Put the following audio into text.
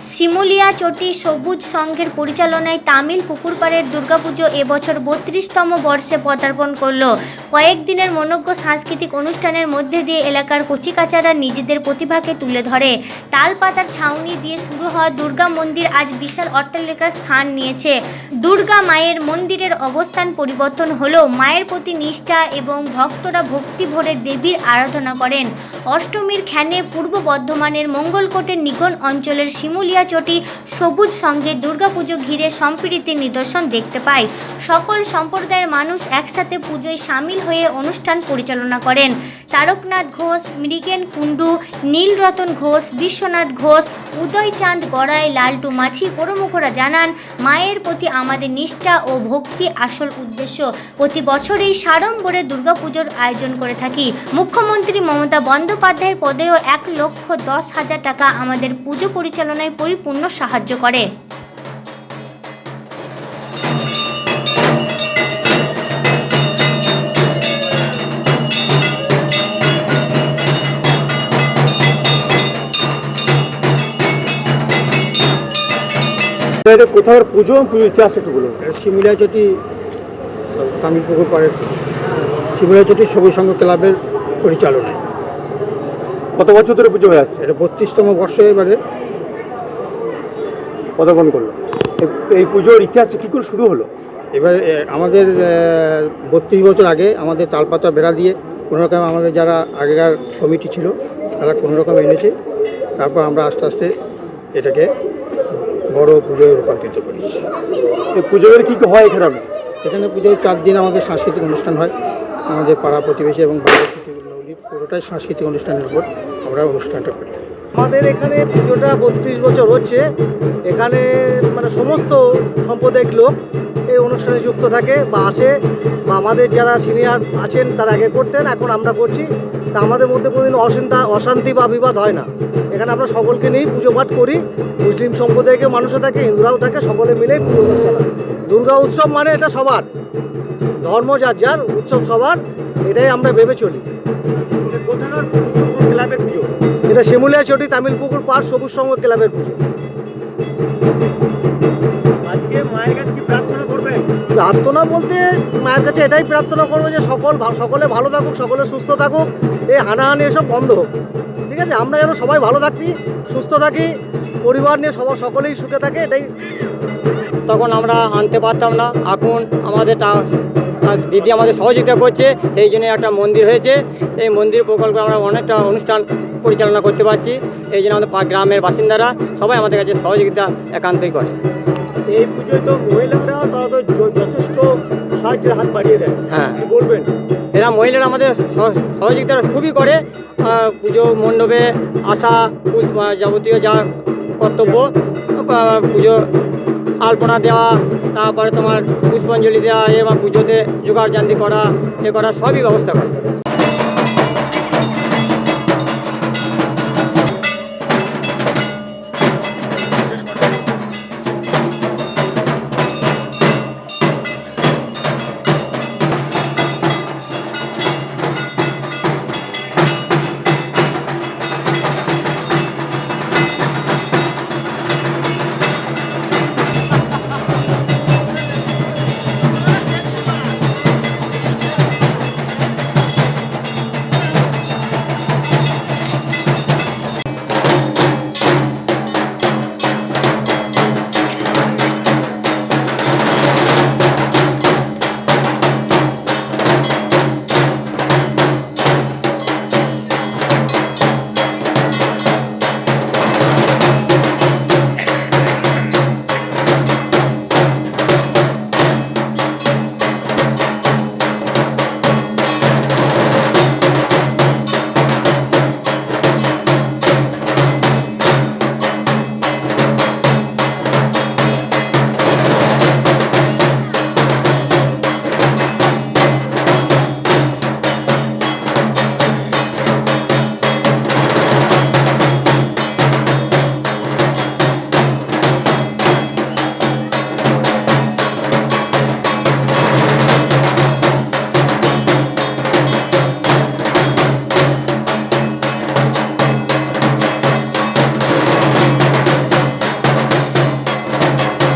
শিমুলিয়া চটি সবুজ সংঘের পরিচালনায় তামিল পুকুরপাড়ের দুর্গাপুজো এবছর বত্রিশতম বর্ষে পদার্পণ করল। কয়েকদিনের মনজ্ঞ সাংস্কৃতিক অনুষ্ঠানের মধ্যে দিয়ে এলাকার কচিকাচারা নিজেদের প্রতিভাকে তুলে ধরে। তালপাতার ছাউনি দিয়ে শুরু হওয়া দুর্গা মন্দির আজ বিশাল অট্টালিকার স্থান নিয়েছে। দুর্গা মায়ের মন্দিরের অবস্থান পরিবর্তন হলেও মায়ের প্রতি নিষ্ঠা এবং ভক্তরা ভক্তি ভরে দেবীর আরাধনা করেন। অষ্টমীর খ্যানে পূর্ব বর্ধমানের মঙ্গলকোটের নিগন অঞ্চলের শিমুলিয়া চটি সবুজ সঙ্গে দুর্গাপুজো ঘিরে সম্প্রীতির নিদর্শন দেখতে পাই সকল সম্প্রদায়ের মানুষ একসাথে পুজোয় সামিল হয়ে অনুষ্ঠান পরিচালনা করেন। তারকনাথ ঘোষ, মৃগেন কুণ্ডু, নীলরতন ঘোষ, বিশ্বনাথ ঘোষ, উদয়চাঁদ গড়াই, লালটু মাছি প্রমুখরা জানান, মায়ের প্রতি আমাদের নিষ্ঠা ও ভক্তি আসল উদ্দেশ্য। প্রতি বছরই সাড়ম্বরে দুর্গাপুজোর আয়োজন করে থাকি। মুখ্যমন্ত্রী মমতা বন্দ্যোপাধ্যায়ের পদেও এক লক্ষ দশ হাজার টাকা আমাদের পুজো পরিচালনায় পরিপূর্ণ সাহায্য করে। এটা কোথাও পুজো পুজোর ইতিহাসটা একটু বলুন। শিমুলিয়া চটি তামিল পুকুর পাড়ের শিমুলিয়া চটি সবুজ সংঘ ক্লাবের পরিচালনায় কত বছর ধরে পুজো হয়ে আসছে? এটা বত্রিশতম বর্ষ এবারে। পদার্পণ করল। এই- পুজোর ইতিহাসটা কী করে শুরু হলো? এবার আমাদের বত্রিশ বছর আগে আমাদের তালপাতা বেড়া দিয়ে কোনো রকম আমাদের যারা আগেকার কমিটি ছিল তারা কোনো রকম এনেছে। তারপর আমরা আস্তে আস্তে এটাকে বড় পুজোয় রূপান্তরিত করেছি। এই পুজোর কী কী হয় এখানে এখানে পুজোয় চার দিন আমাদের সাংস্কৃতিক অনুষ্ঠান হয়। আমাদের পাড়া প্রতিবেশী এবং বাইরের থেকে পুরোটাই সাংস্কৃতিক অনুষ্ঠানের উপর আমরা অনুষ্ঠানটা করি। আমাদের এখানে পুজোটা বত্রিশ বছর হচ্ছে। এখানে মানে সমস্ত সম্প্রদায়িক লোক এই অনুষ্ঠানে যুক্ত থাকে বা আসে বা আমাদের যারা সিনিয়র আছেন তারা আগে করতেন এখন আমরা করছি। তা আমাদের মধ্যে কোনোদিন অশান্তা অশান্তি বা বিবাদ হয় না। এখানে আমরা সকলকে নিয়েই পুজো পাঠ করি। মুসলিম সম্প্রদায়কে মানুষও থাকে হিন্দুরাও থাকে সকলে মিলেই পুজো। দুর্গা উৎসব মানে এটা সবার। ধর্ম যার যার উৎসব সবার এটাই আমরা ভেবে চলি। ক্লাবের পুজো? এটা শিমুলিয়া চটি তামিল পুকুর পাড় সবুজ সংঘ ক্লাবের পুজো। প্রার্থনা বলতে মায়ের কাছে এটাই প্রার্থনা করব যে সকল সকলে ভালো থাকুক সকলে সুস্থ থাকুক এই হানাহানি এসব বন্ধ হোক। ঠিক আছে? আমরা যেন সবাই ভালো থাকি সুস্থ থাকি পরিবার নিয়ে সবাই সকলেই সুখে থাকে এটাই। তখন আমরা আনতে পারতাম না। এখন আমাদের টা- দিদি আমাদের সহযোগিতা করছে সেই জন্য একটা মন্দির হয়েছে। এই মন্দির প্রকল্পে আমরা অনেকটা অনুষ্ঠান পরিচালনা করতে পারছি। এই জন্য আমাদের গ্রামের বাসিন্দারা সবাই আমাদের কাছে সহযোগিতা একান্তই করে। এই পুজোয় তো মহিলারা তারা তো যথেষ্ট সাহায্যের হাত বাড়িয়ে দেয়। হ্যাঁ। কি বলবেন? এরা মহিলারা আমাদের সহ- সহযোগিতা খুবই করে। পুজো মণ্ডপে আসা যাবতীয় যা কর্তব্য পুজো আলপনা দেওয়া তারপরে তোমার পুষ্পাঞ্জলি দেওয়া এবং পুজোতে জোগাড় জান্তি করা এ করা সবই ব্যবস্থা করে।